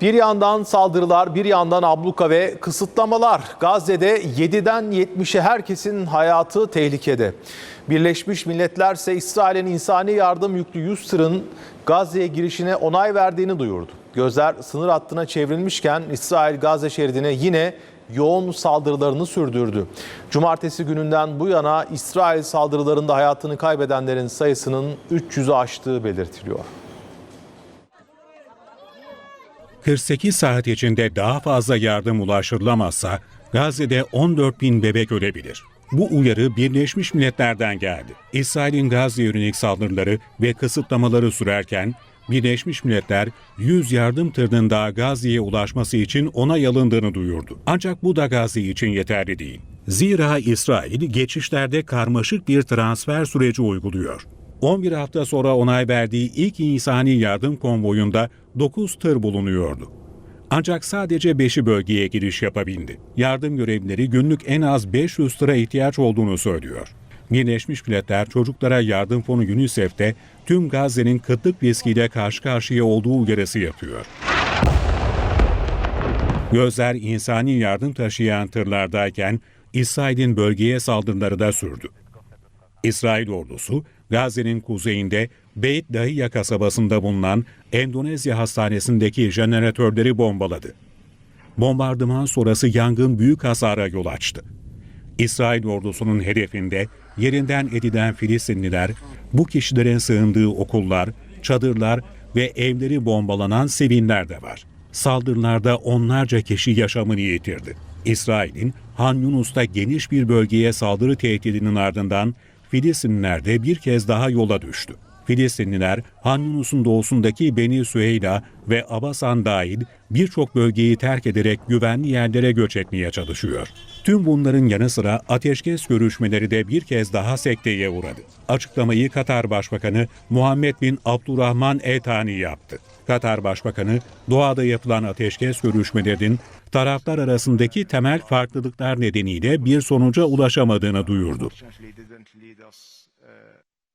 Bir yandan saldırılar, bir yandan abluka ve kısıtlamalar. Gazze'de 7'den 70'e herkesin hayatı tehlikede. Birleşmiş Milletler ise İsrail'in insani yardım yüklü 100 tırın Gazze'ye girişine onay verdiğini duyurdu. Gözler sınır hattına çevrilmişken İsrail Gazze şeridine yine yoğun saldırılarını sürdürdü. Cumartesi gününden bu yana İsrail saldırılarında hayatını kaybedenlerin sayısının 300'ü aştığı belirtiliyor. 48 saat içinde daha fazla yardım ulaştırılamazsa Gazze'de 14 bin bebek ölebilir. Bu uyarı Birleşmiş Milletler'den geldi. İsrail'in Gazze yönelik saldırıları ve kısıtlamaları sürerken Birleşmiş Milletler 100 yardım tırının daha Gazze'ye ulaşması için onay alındığını duyurdu. Ancak bu da Gazze için yeterli değil. Zira İsrail geçişlerde karmaşık bir transfer süreci uyguluyor. 11 hafta sonra onay verdiği ilk insani yardım konvoyunda 9 tır bulunuyordu. Ancak sadece 5'i bölgeye giriş yapabildi. Yardım görevlileri günlük en az 500 tıra ihtiyaç olduğunu söylüyor. Birleşmiş Milletler Çocuklara Yardım Fonu UNICEF'te tüm Gazze'nin kıtlık riskiyle karşı karşıya olduğu uyarısı yapıyor. Gözler insani yardım taşıyan tırlardayken İsrail'in bölgeye saldırıları da sürdü. İsrail ordusu Gazze'nin kuzeyinde Beit Dahiya kasabasında bulunan Endonezya hastanesindeki jeneratörleri bombaladı. Bombardıman sonrası yangın büyük hasara yol açtı. İsrail ordusunun hedefinde yerinden edilen Filistinliler, bu kişilerin sığındığı okullar, çadırlar ve evleri bombalanan sevinler de var. Saldırılarda onlarca kişi yaşamını yitirdi. İsrail'in Han Yunus'ta geniş bir bölgeye saldırı tehdidinin ardından Filistinliler de bir kez daha yola düştü. Filistinliler Han Yunus'un doğusundaki Beni Süheyla ve Abasan dahil birçok bölgeyi terk ederek güvenli yerlere göç etmeye çalışıyor. Tüm bunların yanı sıra ateşkes görüşmeleri de bir kez daha sekteye uğradı. Açıklamayı Katar Başbakanı Muhammed bin Abdurrahman El Thani yaptı. Katar Başbakanı doğada yapılan ateşkes görüşmelerinin taraflar arasındaki temel farklılıklar nedeniyle bir sonuca ulaşamadığını duyurdu.